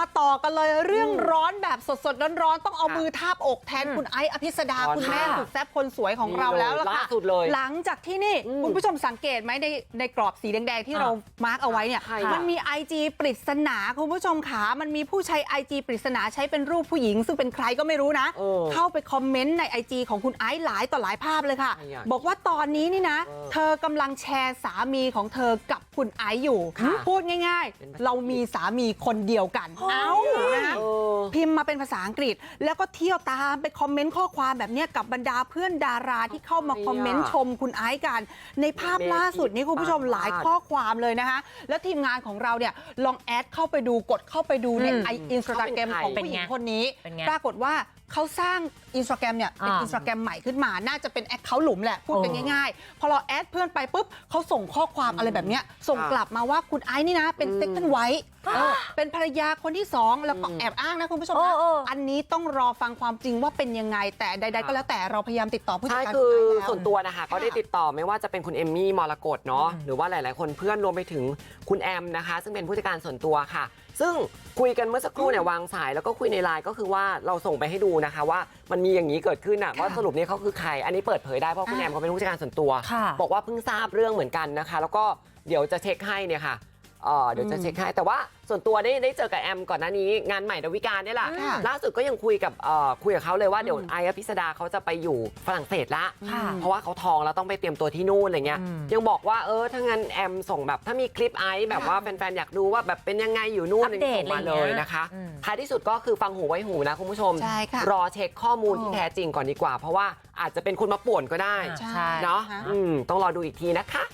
มาต่อกันเลยเรื่องร้อนแบบสดๆร้อนๆต้องเอาค่ะมือทาบอกแทนคุณไอซ์อภิสดาร้อนคุณแม่มากสุดแซ่บคนสวยของเราแล้วล่ะล่าค่ะสุดเลยหลังจากที่นี่อืมคุณผู้ชมสังเกตไหมในในกรอบสีแดงๆที่อะเรามาร์กเอาไว้เนี่ยใช่ค่ะมันมี IG ปริศนาคุณผู้ชมขามันมีผู้ใช้ IG ปริศนาใช้เป็นรูปผู้หญิง ซึ่งเป็นใครก็ไม่รู้นะเออเข้าไปคอมเมนต์ใน IG ของคุณไอซ์หลายต่อหลายภาพเลยค่ะใครอะบอกว่าตอนนี้นี่นะเออเธอกำลังแชร์สามีของเธอกับ คุณไอซ์อยู่ค่ะพูดง่ายเป็นๆเรามีสามีคนเดียวกันเอ้านะคะเออพิมพ์มาเป็นภาษาอังกฤษแล้วก็เที่ยวตามไปคอมเมนต์ข้อความแบบเนี้ยกับบรรดาเพื่อนดาราที่เข้ามาทำไมอะคอมเมนต์ชมคุณไอซ์กันในภาพล่าสุดนี้คุณผู้ชมเมจิหลายข้อความเลยนะคะแล้วทีมงานของเราเนี่ยลองแอดเข้าไปดูกดเข้าไปดูในอืมไออินสตาแกรมเขาของเป็นใครผู้หญิงเป็นไงคนนี้เป็นไงปรากฏว่าเขาสร้างอินสตาแกรมเนี่ยเป็นอ่าอินสตาแกรมใหม่ขึ้นมาน่าจะเป็นแอคเคาท์หลุมแหละพูดกันโอ้ง่ายๆ พอเราแอดเพื่อนไปปุ๊บเขาส่งข้อความอะไรแบบเนี้ยส่งค่ะกลับมาว่าคุณไอซ์นี่นะเป็นอืมเซ็กชันไว้เป็นภรรยาคนที่สองแล้วก็แอบอ้างนะคุณผู้ชมโอ้นะโอ้อันนี้ต้องรอฟังความจริงว่าเป็นยังไง แต่ใด ๆ ก็แล้วแต่เราพยายามติดต่อผู้จัดใช่การคือคุณไอซ์แล้วส่วนตัวนะคะก็ได้ติดต่อไม่ว่าจะเป็นคุณเอมมี่มรกตเนาะหรือว่าหลาย ๆ คนเพื่อนรวมไปถึงคุณแอมนะคะ ซึ่งเป็นผู้จัดการส่วนตัวค่ะ ซึ่งคุยกันเมื่อสักครู่เนี่ยวางสายแล้วก็คุยในไลน์ก็คือว่าเราส่งไปให้ดูนะคะว่ามันมีอย่างนี้เกิดขึ้นอะว่าสรุปนี้เขาคือใคร อันนี้เปิดเผยได้เพราะคุณแอมเขาเป็นผู้จัดการส่วนตัวค่ะบอกว่าเพิ่งทราบเรื่องเหมือนกันนะคะ แล้วก็เดี๋ยวจะเช็คให้เนี่ยค่ะ เอ่อเดี๋ยวจะเช็คให้แต่ว่าส่วนตัวได้ได้เจอกับแอมก่อนหน้านี้งานใหม่ดาวิกาเนี่ยแหละค่ะล่าสุดก็ยังคุยกับเอ่อคุยกับเขาเลยว่าเดี๋ยวไอ้อภิสดาเขาจะไปอยู่ฝรั่งเศสละค่ะเพราะว่าเขาทองแล้วต้องไปเตรียมตัวที่นู่นอะไรเงี้ยอืมยังบอกว่าเออถ้างั้นแอมส่งแบบถ้ามีคลิปไอซ์แบบว่าแฟนๆอยากดูว่าแบบเป็นยังไงอยู่นู่นอัปเดตส่งมาเลยนะคะอะไรอย่างเงี้ยท้ายที่สุดก็คือฟังหูไว้หูนะคุณผู้ชมใช่ค่ะรอเช็คข้อมูลที่โอ้แท้จริงก่อนดีกว่า เพราะว่าอาจจะเป็นคนมาป่วนก็ได้ใช่เนาะนะคะอืมต้องรอดูอีกทีนะคะ